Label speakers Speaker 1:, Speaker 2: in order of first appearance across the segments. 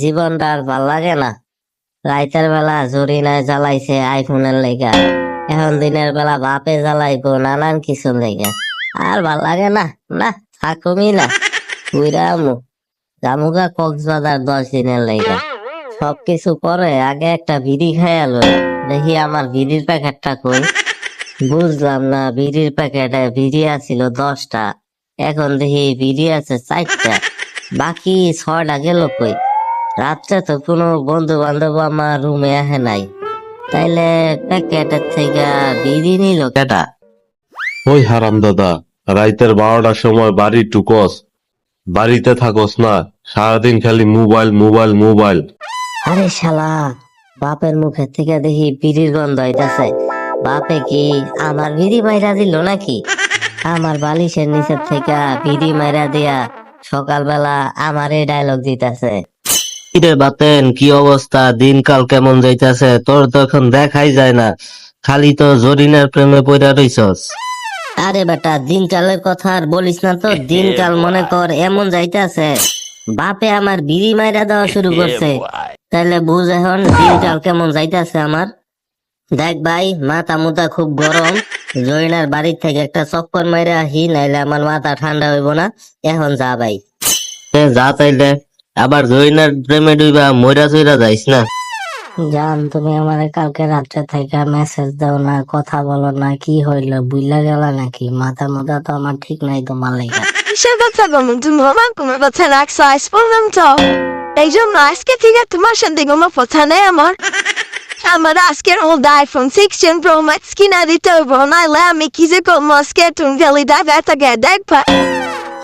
Speaker 1: জীবনটা আর ভালো লাগে না। রাইতের বেলা জরি নাই জ্বালাইছে আইফোনের লেগা। এখন দিনের বেলা বাপে জ্বালাইবো নানান কিছু লেগা। আর ভালো লাগে না না, থাকুমি না। উইরামু জামুগা কক্সবাজার দশ দিনের লেগা। সবকিছু পরে আগে একটা বিড়ি খাইয়া লই দেখি আমার বিড়ির প্যাকেটটা কই? বুঝলাম না বিড়ির প্যাকেটে বিড়ি আছিল দশটা এখন দেখি বিড়ি আছে চারটা বাকি ছয়টা গেল কই? রাত্রে তো কোনো বন্ধু বান্ধব আমার রুমে আহে নাই। তাইলে প্যাকেটের থেকে বিড়ি নিল কেটা
Speaker 2: ওই হারাম দাদা রাইতের বারোটার সময় বাড়ি টুকস বাড়িতে থাকস না সারাদিন খালি মোবাইল মোবাইল মোবাইল।
Speaker 1: আরে শালা বাপের মুখের থেকে দেখি বিড়ির গন্ধ হইতাছে বাপে কি আমার বিড়ি মাইরা দিল নাকি? আমার বালিশের নিচের থেকে বিড়ি মাইরা দিয়া সকালবেলা আমার এই ডায়লগ দিতেছে। কিরে বাতেন কি অবস্থা? দিনকাল কেমন যাইতাছে? তোর তো এখন দেখাই যায় না। খালি তো জরিনার প্রেমে পড়া রইছস। আরে বেটা দিনকালের কথা আর বলিস না তো। দিনকাল মনে কর এমন যাইতাছে। বাপে আমার বিড়ি মাইরা দেওয়া শুরু করছে। তাইলে বুঝ এখন দিনকাল কেমন যাইতাছে আমার। দেখ ভাই মাথা মুথা খুব গরম। জরিনার বাড়ির থেকে একটা চক্কর মাইরা আহি নাইলে আমার মাথা ঠান্ডা হইব না। এখন যা ভাই। যা তাইলে। আবার জরিনার প্রেমে ডুইবা মইরা চইরা যাইস না। জান তুমি আমারে কালকে রাত্রে থেকে মেসেজ দাও না কথা বলো না কি হইল বুইলা গেলা নাকি? মাথা মুথা তো আমার ঠিক নাই তোমার লেগে।
Speaker 3: সেটা থাকলাম তুমি আমার কোনো কথা রাখছাইস বললাম তো। এই জন্য আজকে থেকে তোমার সাথে কোনো কথা নেই আমার। আমার আজকের old iPhone sixteen pro max কিনা দিতে হইব নাইলে আমি কি যে করব আজকে? তুমি গেলি দেখবা।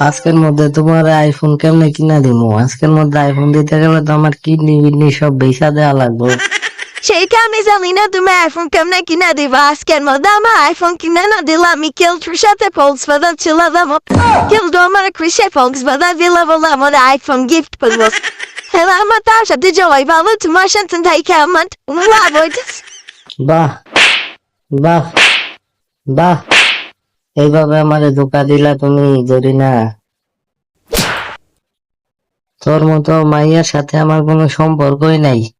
Speaker 1: আজকের মধ্যে তোমার আইফোন কেমনে কিনা দিমু? আজকের মধ্যে আইফোন দিতে গেলে তো আমার কিডনি বিডনি সব বেচা দেওয়া লাগবে।
Speaker 3: সেইটা আমি জানি না তুমি আইফোন কেমনে কিনা দিবা? আজকের মধ্যে আমার আইফোন কিনে না দিলে আমি কিলটুর সাথে পোলস বাদা ছিলাম কিলটু আমার কৃষি পোলস বাদা দিলে বলে আমার আইফোন গিফট করব হ্যাঁ আমার তার সাথে জয় ভালো তোমার সাথে থাইকে আমার লাভ
Speaker 1: বাহ বাহ বাহ। এইভাবে আমারে ধোকা দিলা তুমি যদি না তোর মতো মাইয়ার সাথে আমার কোনো সম্পর্কই নাই।